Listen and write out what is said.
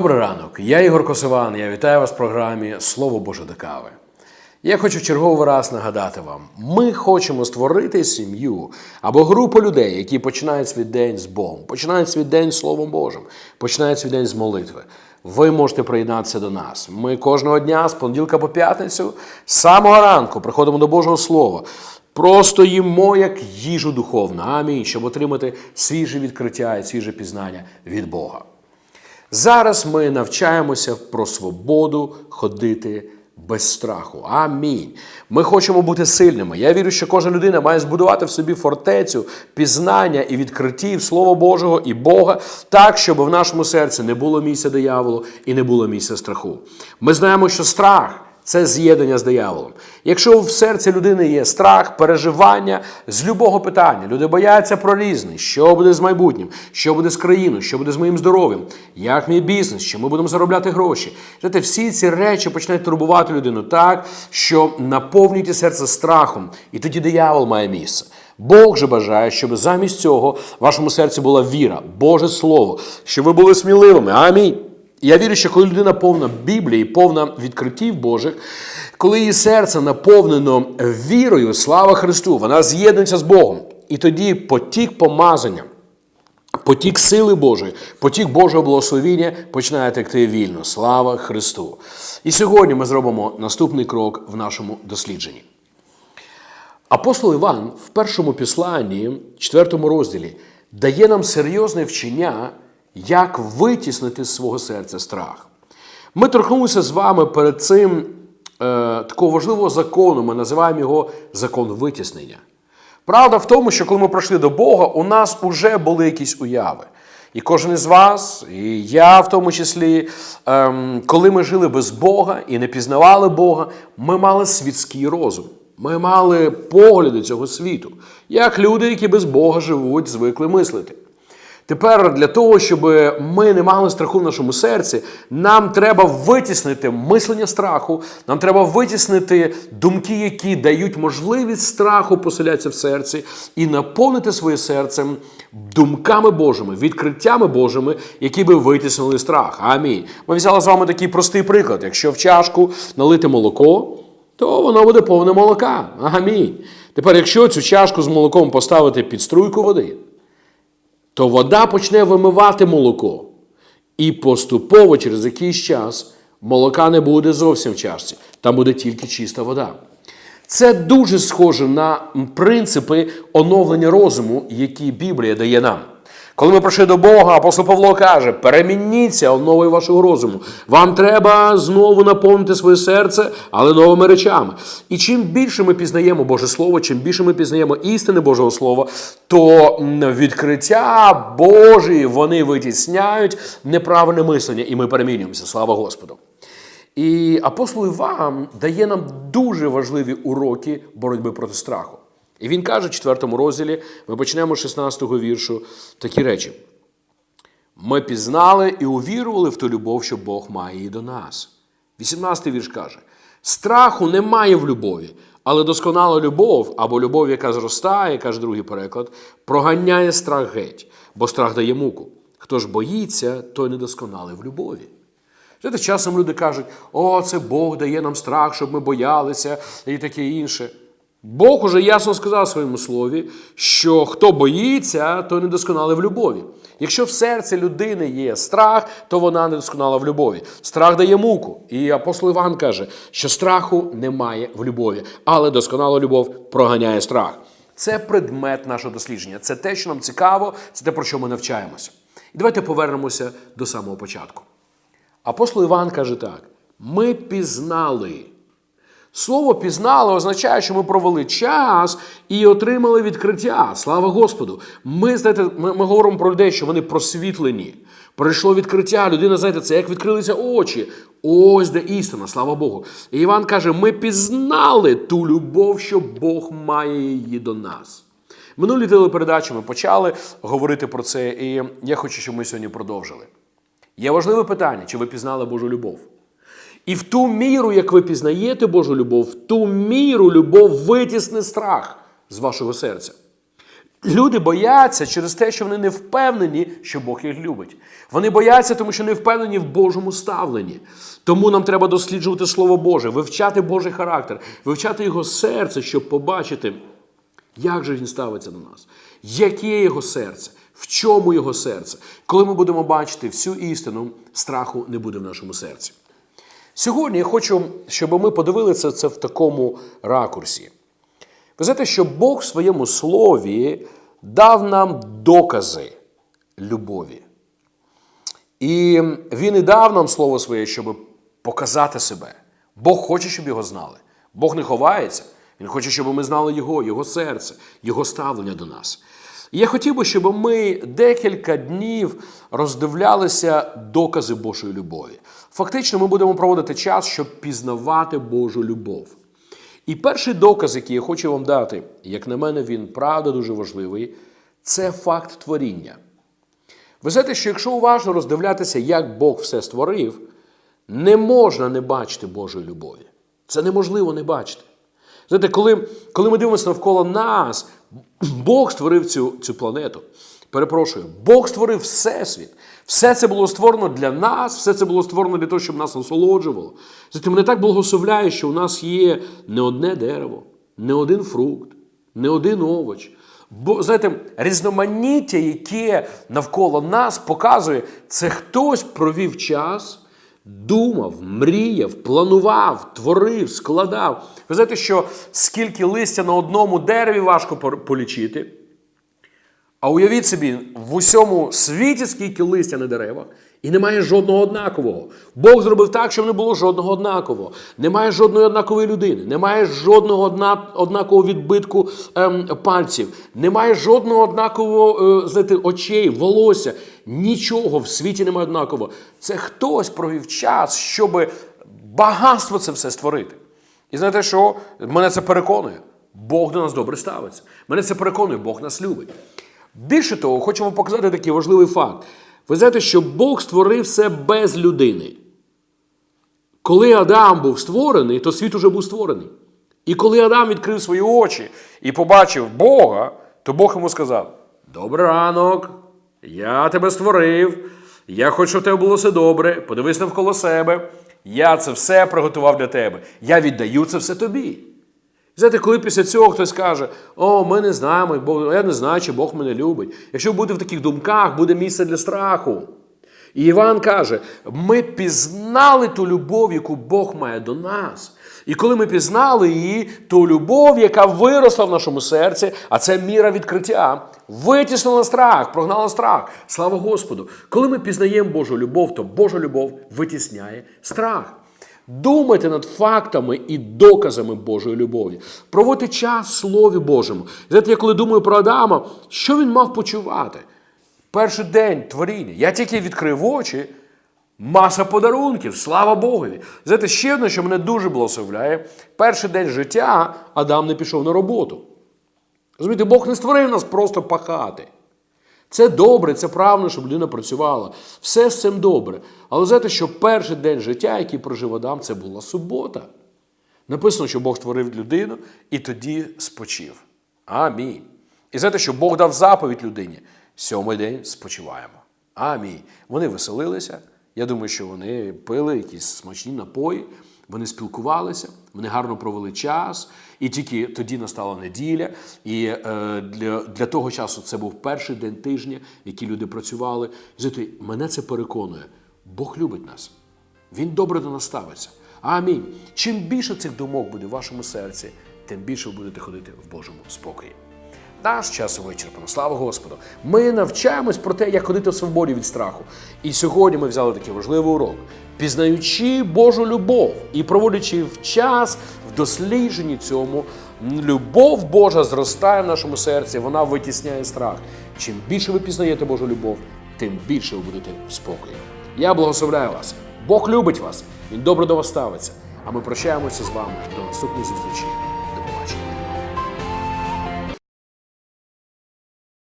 Добрий ранок, я Ігор Косован. Я вітаю вас в програмі Слово Боже до кави. Я хочу в черговий раз нагадати вам: ми хочемо створити сім'ю або групу людей, які починають свій день з Богом, починають свій день з Словом Божим, починають свій день з молитви. Ви можете приєднатися до нас. Ми кожного дня з понеділка по п'ятницю, з самого ранку приходимо до Божого Слова. Просто їмо як їжу духовну. Амінь, щоб отримати свіже відкриття і свіже пізнання від Бога. Зараз ми навчаємося про свободу ходити без страху. Амінь. Ми хочемо бути сильними. Я вірю, що кожна людина має збудувати в собі фортецю пізнання і відкриттів Слова Божого і Бога, так, щоб в нашому серці не було місця дияволу і не було місця страху. Ми знаємо, що страх. Це з'єднання з дияволом. Якщо в серці людини є страх, переживання з любого питання, люди бояться про різне, що буде з майбутнім, що буде з країною, що буде з моїм здоров'ям, як мій бізнес, що ми будемо заробляти гроші. Знаєте, всі ці речі починають турбувати людину так, що наповнюють її серце страхом, і тоді диявол має місце. Бог же бажає, щоб замість цього в вашому серці була віра, Боже Слово, щоб ви були сміливими. Амінь. Я вірю, що коли людина повна Біблії, повна відкриттів Божих, коли її серце наповнено вірою, слава Христу, вона з'єднується з Богом. І тоді потік помазання, потік сили Божої, потік Божого благословіння починає текти вільно. Слава Христу! І сьогодні ми зробимо наступний крок в нашому дослідженні. Апостол Іван в першому післанні, четвертому розділі, дає нам серйозне вчення, як витіснити з свого серця страх. Ми торкнулися з вами перед цим е, такого важливого закону, ми називаємо його закон витіснення. Правда в тому, що коли ми прийшли до Бога, у нас вже були якісь уяви. І кожен із вас, і я в тому числі, ем, коли ми жили без Бога і не пізнавали Бога, ми мали світський розум. Ми мали погляди цього світу, як люди, які без Бога живуть, звикли мислити. Тепер для того, щоб ми не мали страху в нашому серці, нам треба витіснити мислення страху, нам треба витіснити думки, які дають можливість страху поселятися в серці, і наповнити своє серце думками Божими, відкриттями Божими, які би витіснили страх. Амінь. Ми взяли з вами такий простий приклад. Якщо в чашку налити молоко, то воно буде повне молока. Амінь. Тепер, якщо цю чашку з молоком поставити під струйку води, то вода почне вимивати молоко. І поступово через якийсь час молока не буде зовсім в чашці. Там буде тільки чиста вода. Це дуже схоже на принципи оновлення розуму, які Біблія дає нам. Коли ми прийшли до Бога, апостол Павло каже: перемініться новою вашого розуму. Вам треба знову наповнити своє серце, але новими речами. І чим більше ми пізнаємо Боже Слово, чим більше ми пізнаємо істини Божого Слова, то відкриття Божі вони витісняють неправильне мислення, і ми перемінюємося. Слава Господу. І апостол Іван дає нам дуже важливі уроки боротьби проти страху. І він каже в 4 розділі, ми почнемо з 16 го віршу такі речі. Ми пізнали і увірували в ту любов, що Бог має і до нас. 18 й вірш каже: страху немає в любові, але досконала любов або любов, яка зростає, каже другий переклад, проганяє страх геть, бо страх дає муку. Хто ж боїться, той недосконалий в любові. Знаєте, часом люди кажуть, о, це Бог дає нам страх, щоб ми боялися і таке інше. Бог уже ясно сказав в своєму слові, що хто боїться, той недосконалий в любові. Якщо в серці людини є страх, то вона недосконала в любові. Страх дає муку. І апостол Іван каже, що страху немає в любові, але досконала любов проганяє страх. Це предмет нашого дослідження. Це те, що нам цікаво, це те, про що ми навчаємося. І давайте повернемося до самого початку. Апостол Іван каже так: ми пізнали. Слово пізнали означає, що ми провели час і отримали відкриття. Слава Господу! Ми знаєте, ми, ми говоримо про людей, що вони просвітлені. Прийшло відкриття. Людина, знаєте, це як відкрилися очі. Ось де істина, слава Богу. І Іван каже: ми пізнали ту любов, що Бог має її до нас. Минулі телепередачі ми почали говорити про це, і я хочу, щоб ми сьогодні продовжили. Є важливе питання, чи ви пізнали Божу любов? І в ту міру, як ви пізнаєте Божу любов, в ту міру любов витісне страх з вашого серця. Люди бояться через те, що вони не впевнені, що Бог їх любить. Вони бояться, тому що не впевнені в Божому ставленні. Тому нам треба досліджувати Слово Боже, вивчати Божий характер, вивчати його серце, щоб побачити, як же він ставиться до нас, яке його серце, в чому його серце. Коли ми будемо бачити всю істину, страху не буде в нашому серці. Сьогодні я хочу, щоб ми подивилися це в такому ракурсі. Ви знаєте, що Бог в своєму слові дав нам докази любові. І Він і дав нам слово своє, щоб показати себе. Бог хоче, щоб його знали. Бог не ховається. Він хоче, щоб ми знали Його, Його серце, Його ставлення до нас. Я хотів би, щоб ми декілька днів роздивлялися докази Божої любові. Фактично, ми будемо проводити час, щоб пізнавати Божу любов. І перший доказ, який я хочу вам дати, як на мене, він правда дуже важливий, це факт творіння. Ви знаєте, що якщо уважно роздивлятися, як Бог все створив, не можна не бачити Божої любові. Це неможливо не бачити. Знаєте, коли, коли ми дивимося навколо нас, Бог створив цю, цю планету. Перепрошую, Бог створив Всесвіт. Все це було створено для нас, все це було створено для того, щоб нас насолоджувало. Знаєте, мене так благословляє, що у нас є не одне дерево, не один фрукт, не один овоч. Бо, знаєте, різноманіття, яке навколо нас показує, це хтось провів час, думав, мріяв, планував, творив, складав. Ви знаєте, що скільки листя на одному дереві важко полічити. А уявіть собі, в усьому світі скільки листя на деревах, і немає жодного однакового. Бог зробив так, щоб не було жодного однакового. Немає жодної однакової людини, немає жодного одна, однакового відбитку ем, пальців, немає жодного однакового е, знаєте, очей, волосся. Нічого в світі немає однакового. Це хтось провів час, щоб багатство це все створити. І знаєте що? Мене це переконує. Бог до нас добре ставиться. Мене це переконує, Бог нас любить. Більше того, вам показати такий важливий факт. Ви знаєте, що Бог створив все без людини. Коли Адам був створений, то світ уже був створений. І коли Адам відкрив свої очі і побачив Бога, то Бог йому сказав: Добрий ранок, я тебе створив, я хочу, щоб тебе було все добре, подивись навколо себе. Я це все приготував для тебе. Я віддаю це все тобі. Знаєте, коли після цього хтось каже, о, ми не знаємо, Бог, я не знаю, чи Бог мене любить. Якщо бути в таких думках, буде місце для страху. І Іван каже: ми пізнали ту любов, яку Бог має до нас. І коли ми пізнали її, ту любов, яка виросла в нашому серці, а це міра відкриття, витіснила страх, прогнала страх. Слава Господу! Коли ми пізнаємо Божу любов, то Божа любов витісняє страх. Думайте над фактами і доказами Божої любові. Проводьте час Слові Божому. Знаєте, я коли думаю про Адама, що він мав почувати? Перший день творіння. Я тільки відкрив очі, маса подарунків, слава Богові. Знаєте, ще одне, що мене дуже благословляє, перший день життя Адам не пішов на роботу. Розумієте, Бог не створив нас просто пахати. Це добре, це правильно, щоб людина працювала. Все з цим добре. Але знаєте, що перший день життя, який прожив Адам, це була субота. Написано, що Бог створив людину і тоді спочив. Амінь. І знаєте, що Бог дав заповідь людині. Сьомий день спочиваємо. Амінь. Вони веселилися. Я думаю, що вони пили якісь смачні напої, вони спілкувалися, вони гарно провели час. І тільки тоді настала неділя. І е, для, для того часу це був перший день тижня, який люди працювали. І знаєте, мене це переконує. Бог любить нас. Він добре до нас ставиться. Амінь. Чим більше цих думок буде в вашому серці, тим більше ви будете ходити в Божому спокої. Наш час вичерпано, слава Господу. Ми навчаємось про те, як ходити в свободі від страху. І сьогодні ми взяли такий важливий урок, пізнаючи Божу любов і проводячи в час в дослідженні цьому, любов Божа зростає в нашому серці, вона витісняє страх. Чим більше ви пізнаєте Божу любов, тим більше ви будете в спокої. Я благословляю вас. Бог любить вас, Він добре до вас ставиться. А ми прощаємося з вами до наступної зустрічі.